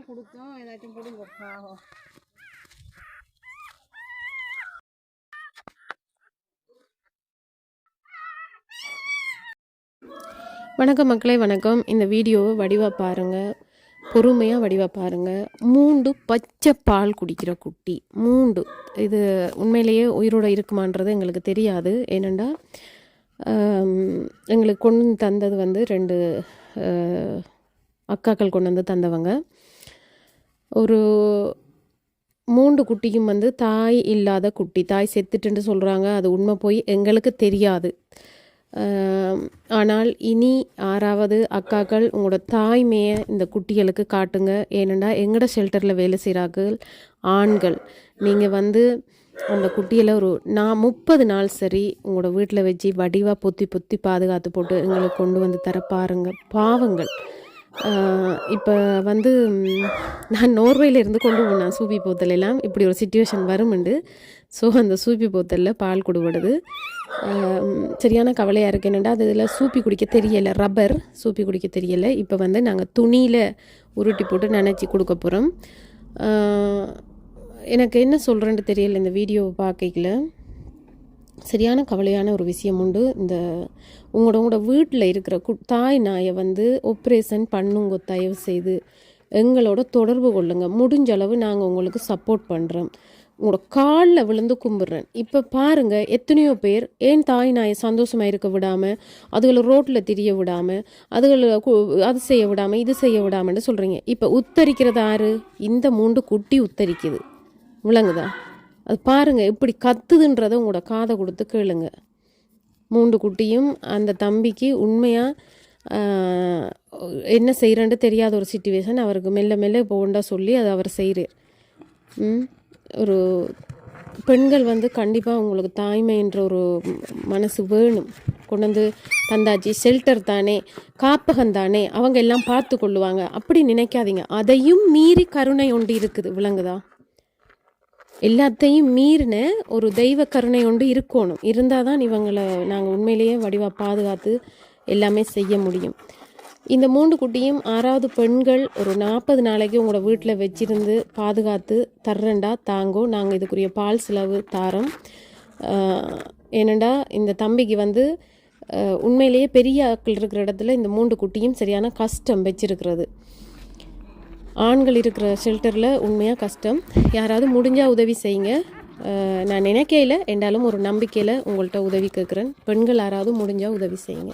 பால் கொடுத்தோம் ஏதாச்சும் கொடுங்க. பாவம். வணக்கம் மக்களே வணக்கம். இந்த வீடியோவை வடிவாக பாருங்கள் பொறுமையாக வடிவாக பாருங்கள் மூண்டு பச்சை பால் குடிக்கிற குட்டி. மூண்டு. இது உண்மையிலேயே உயிரோட இருக்குமான்றது எங்களுக்கு தெரியாது. ஏனெண்டா எங்களுக்கு கொண்டு வந்து தந்தது வந்து ரெண்டு அக்காக்கள் கொண்டு வந்து தந்தவங்க. ஒரு மூன்று குட்டியும் வந்து தாய் இல்லாத குட்டி. தாய் செத்துட்டுன்னு சொல்கிறாங்க அது உண்மை போய் எங்களுக்கு தெரியாது. ஆனால் இனி ஆறாவது அக்காக்கள் உங்களோட தாய்மையை இந்த குட்டிகளுக்கு காட்டுங்க. ஏனெண்டா எங்களோட ஷெல்டரில் வேலை செய்கிறார்கள் ஆண்கள். நீங்கள் வந்து அந்த குட்டியில் ஒரு நான் முப்பது நாள் சரி உங்களோட வீட்டில் வச்சு வடிவாக பொத்தி பொத்தி பாதுகாத்து போட்டு எங்களுக்கு கொண்டு வந்து தர பாருங்கள் பாவங்கள். இப்போ வந்து நான் நோர்வேல இருந்து கொண்டு போனேன் சூப்பி போத்தல் எல்லாம் இப்படி ஒரு சுச்சுவேஷன் வருமுண்டு ஸோ அந்த சூப்பி போத்தலில் பால் கொடுபடுது. சரியான கவலையாக இருக்குது என்னென்னா அது இதில் சூப்பி குடிக்க தெரியலை ரப்பர் சூப்பி குடிக்க தெரியலை. இப்போ வந்து நாங்கள் துணியில் உருட்டி போட்டு நினச்சி கொடுக்க போகிறோம் எனக்கு என்ன சொல்கிறேன்னு தெரியல இந்த வீடியோவை பார்க்கல சரியான கவலையான ஒரு விஷயம் உண்டு. இந்த உங்களோட உங்களோட வீட்டில் இருக்கிற கு தாய் நாயை வந்து ஆப்ரேஷன் பண்ணுங்க தயவு செய்து. எங்களோட தொடர்பு கொள்ளுங்கள் முடிஞ்ச அளவு நாங்கள் உங்களுக்கு சப்போர்ட் பண்ணுறோம் உங்களோட காலில் விழுந்து கும்பிட்றேன். இப்போ பாருங்கள் எத்தனையோ பேர் ஏன் தாய் நாயை சந்தோஷமாக இருக்க விடாமல் அதுகளை ரோட்டில் திரிய விடாமல் அதுகளை அது செய்ய விடாமல் இது செய்ய விடாமன்னு சொல்கிறீங்க இப்போ உத்தரிக்கிறது யாரு இந்த மூண்டு குட்டி உத்தரிக்குது. விளங்குதா? அது பாருங்கள் எப்படி கத்துதுன்றதை உங்களோட காதை கொடுத்து கேளுங்க. மூன்று குட்டியும் அந்த தம்பிக்கு உண்மையாக என்ன செய்கிறேன்னு தெரியாத ஒரு சுச்சுவேஷன் அவருக்கு மெல்ல மெல்ல இப்போ சொல்லி அதை அவர் செய்கிறார் ஒரு பெண்கள் வந்து கண்டிப்பாக உங்களுக்கு தாய்மைன்ற ஒரு மனசு வேணும். கொண்டு வந்து தந்தாச்சி ஷெல்டர் தானே காப்பகம் தானே அவங்க எல்லாம் பார்த்து கொள்ளுவாங்க. அப்படி நினைக்காதீங்க. அதையும் மீறி கருணை ஒன்று இருக்குது. விளங்குதா? எல்லாத்தையும் மீறின ஒரு தெய்வ கருணை ஒன்று இருக்கணும். இருந்தால் தான் இவங்களை நாங்கள் உண்மையிலேயே வடிவாக பாதுகாத்து எல்லாமே செய்ய முடியும். இந்த மூன்று குட்டியும் ஆறாவது பெண்கள் ஒரு நாற்பது நாளைக்கு உங்களோட வீட்டில் வச்சிருந்து பாதுகாத்து தர்றண்டா தாங்கோ நாங்கள் இதுக்குரிய பால் செலவு தாரோம். ஏனண்டா இந்த தம்பிக்கு வந்து உண்மையிலேயே பெரிய ஆட்கள் இருக்கிற இடத்துல இந்த மூன்று குட்டியும் சரியான கஷ்டம் வச்சிருக்கிறது. ஆண்கள் இருக்கிற ஷெல்டரில் உண்மையாக கஷ்டம். யாராவது முடிஞ்சால் உதவி செய்யுங்க. நான் நினைக்கையில் என்றாலும் ஒரு நம்பிக்கையில் உங்கள்கிட்ட உதவி கேட்குறேன் பெண்கள் யாராவது முடிஞ்சால் உதவி செய்யுங்க.